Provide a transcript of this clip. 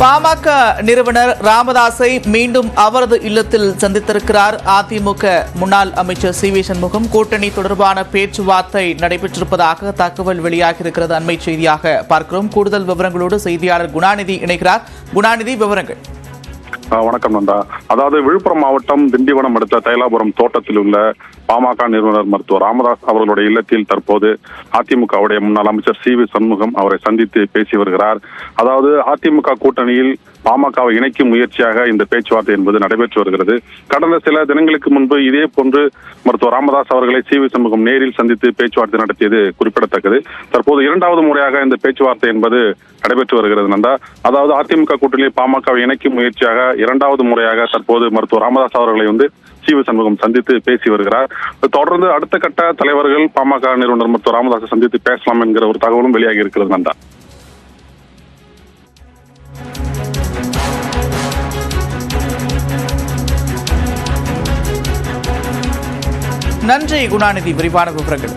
பாமக நிறுவனர் ராமதாஸை மீண்டும் அவரது இல்லத்தில் சந்தித்திருக்கிறார். அதிமுக முன்னாள் அமைச்சர் சி வி சண்முகம் கூட்டணி தொடர்பான பேச்சுவார்த்தை நடைபெற்றிருப்பதாக தகவல் வெளியாகியிருக்கிறது. அண்மை செய்தியாக பார்க்கிறோம். கூடுதல் விவரங்களோடு செய்தியாளர் குணாநிதி இணைகிறார். குணாநிதி விவரங்கள். வணக்கம் நந்தா. அதாவது விழுப்புரம் மாவட்டம் திண்டிவனம் அடுத்த தைலாபுரம் தோட்டத்தில் உள்ள பாமக நிறுவனர் மருத்துவர் ராமதாஸ் அவர்களுடைய இல்லத்தில் தற்போது அதிமுகவுடைய முன்னாள் அமைச்சர் சி வி சண்முகம் அவரை சந்தித்து பேசி வருகிறார். அதாவது அதிமுக கூட்டணியில் பாமகவை இணைக்கும் முயற்சியாக இந்த பேச்சுவார்த்தை என்பது நடைபெற்று வருகிறது. கடந்த சில தினங்களுக்கு முன்பு இதே போன்று மருத்துவர் ராமதாஸ் அவர்களை சி வி சண்முகம் நேரில் சந்தித்து பேச்சுவார்த்தை நடத்தியது குறிப்பிடத்தக்கது. தற்போது இரண்டாவது முறையாக இந்த பேச்சுவார்த்தை என்பது நடைபெற்று வருகிறது நந்தா. அதாவது அதிமுக கூட்டணியில் பாமகவை இணைக்கும் முயற்சியாக இரண்டாவது முறையாக தற்போது மருத்துவர் ராமதாஸ் அவர்களை வந்து சி வி சண்முகம் சந்தித்து பேசி வருகிறார். தொடர்ந்து அடுத்த கட்ட தலைவர்கள் பாமக நிறுவனர் மருத்துவர் ராமதாஸை சந்தித்து பேசலாம் என்கிற ஒரு தகவலும் வெளியாகி இருக்கிறது நந்தா. நன்றி குணாநிதி விரிவான விவரங்கள்.